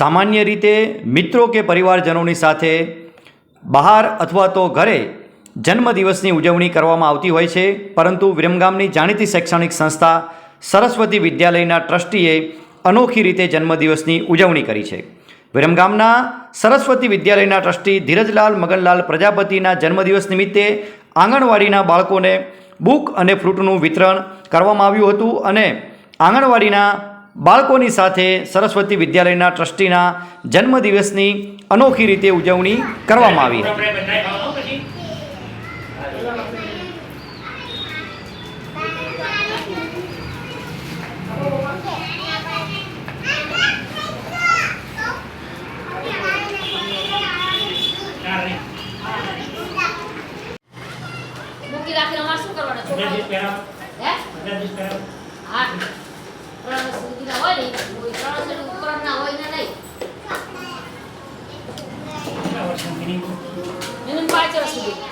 સામાન્ય રીતે મિત્રો કે પરિવારજનોની સાથે બહાર અથવા તો ઘરે જન્મદિવસની ઉજવણી કરવામાં આવતી હોય છે. પરંતુ વિરમગામની જાણીતી શૈક્ષણિક સંસ્થા સરસ્વતી વિદ્યાલયના ટ્રસ્ટીએ અનોખી રીતે જન્મદિવસની ઉજવણી કરી છે. વિરમગામના સરસ્વતી વિદ્યાલયના ટ્રસ્ટી ધીરજલાલ મગનલાલ પ્રજાપતિના જન્મદિવસ નિમિત્તે આંગણવાડીના બાળકોને બુક અને ફ્રૂટનું વિતરણ કરવામાં આવ્યું હતું અને આંગણવાડીના બાળકોની સાથે સરસ્વતી વિદ્યાલયના ટ્રસ્ટીના જન્મદિવસની અનોખી રીતે ઉજવણી કરવામાં આવી હતી. રાખીને અમારે શું કરવાનું. હે. હા. ત્રણ વર્ષ સુધીના હોય ને કોઈ ત્રણ વર્ષ ઉપરના હોય ને નહીં? મિનિમમ પાંચ વર્ષ સુધી.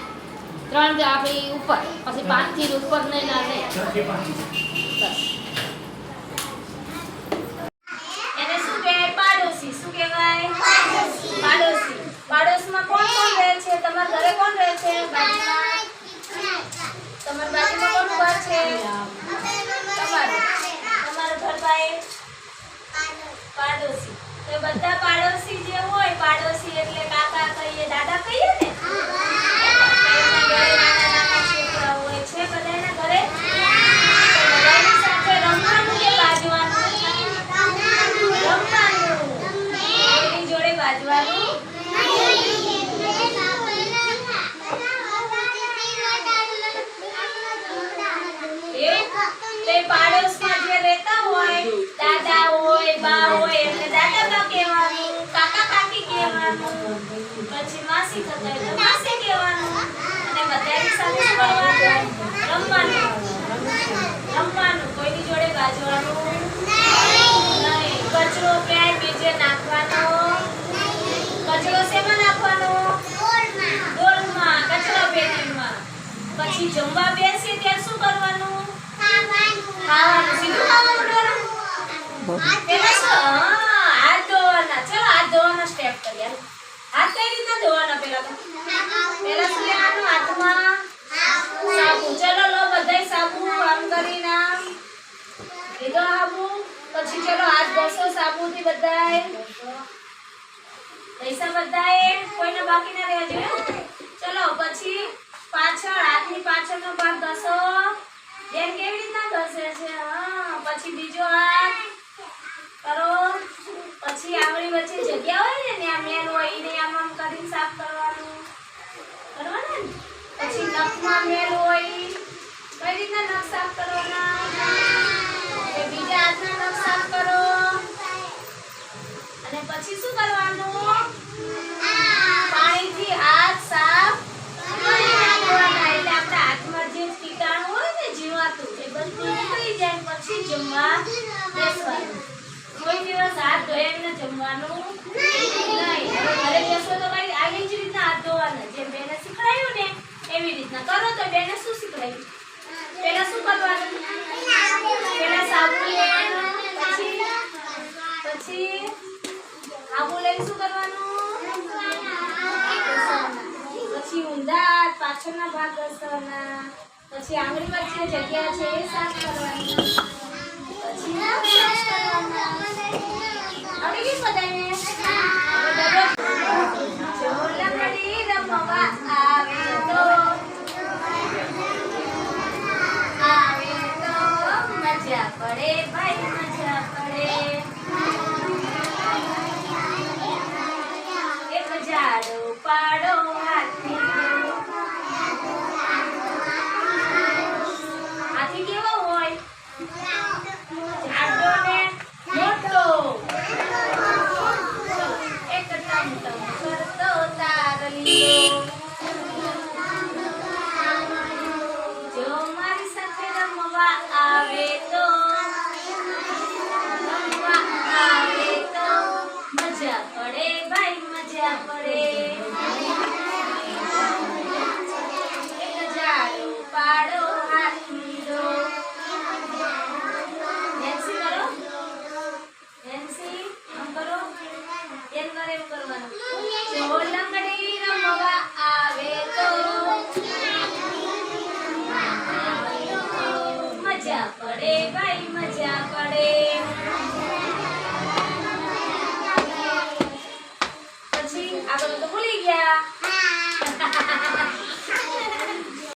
ત્રણથી ઉપર પછી પાંચથી ઉપર નહીં ના નહીં દસથી પાંચ. બસ. એને શું કહેવાય પાડોશી શું કહેવાય? પાડોશી. પાડોશમાં કોણ કોણ રહે છે? તમારા ઘરે કોણ રહે છે બાજુમાં તમારા બાજુમાં કોનું ઘર છે તમારું તમારું ઘર પાસે પાડોશી તો બધા પાડોશી જે હોય પાડોશી એટલે કાકા કહીએ દાદા કહીએ ને તો એમના ઘરે નાના નાના છોકરા હોય છે બધાના ઘરે તો બધાની સાથે રમવાનું કે બાજવાનું રમવાનું એની જોડે બાજવાનું એવું? તે પાડોશમાં જે રહેતા હોય દાદા હોય બા હોય એમને દાદા બા કહેવાનું કાકા કાકી કહેવાનું પછી માસી થતા હોય તો માસી કહેવાનું અને બધાની સાથે શું કરવાનું રમવાનું રમવાનું કોઈની જોડે બાજવાનું નહીં કચરો ક્યાંય બીજે નાખવાનો કચરો શેમાં નાખવાનો ડોલમાં કચરા પેટીમાં પછી જમવા બેસીએ ત્યારે શું કરવાનું ખાવાનું. સીધું ખાવાનું ડોલું? પેલા હાથ ધોવાના ચલો હાથ ધોવાના સ્ટેપ કરીએ હાલો. હાથ કઈ રીતના ધોવાના પેલા તો પેલા શું લેવાનું? હાથમાં? સાબુ. ચલો લો બધાય સાબુ આમ કરીને. સાબુ પછી બધાય. પૈસા બધાએ કોઈને બાકી ના રહેવા જોઈએ ચલો પછી પાછળ હાથની પાછળનો ભાગ ઘસો બેન કેવી રીતના ઘસે છે? હા, પછી બીજો હાથ કરો. પછી આંગળી વચ્ચે જગ્યા પછી નખમાં મેલ હોય, કઈ રીતના નખ સાફ કરવાના? બીજા હાથના નખ સાફ કરો? અને પછી શું કરવાનું? પાણીથી હાથ સાફ કરવાના. એટલે આપણા હાથમાં જે કીટાણુ હોય ને, જીવાતું, એ બધું નીકળી જાય, પછી જમવા બેસવાનું. કોઈ દિવસ હાથ ધોયા વિના જમવાનું? નહીં હવે ઘરે બેસો તો કઈ આવી જ રીતના હાથ ધોવાના જેમ બેને શીખડાયું ને એવી રીતના કરો તો બેને શું શીખવાય પેલા શું કરવાનું? પેલા સાબુ લેવાનું પછી? પછી આબુ લઈને શું કરવાનું? પછી ઊંધા પાછળના ભાગ ઘસવાના. પછી આંગળી વચ્ચે જગ્યા છે એ સાફ કરવાની. પછી આવડી ગઈ બધાને? ભાઈ મજા પડે ઝાડો પાડો હાથી દો નેન્સી કરો નેન્સી આમ કરો. ધ્યાન એમ કરવાનું. જો લંગડી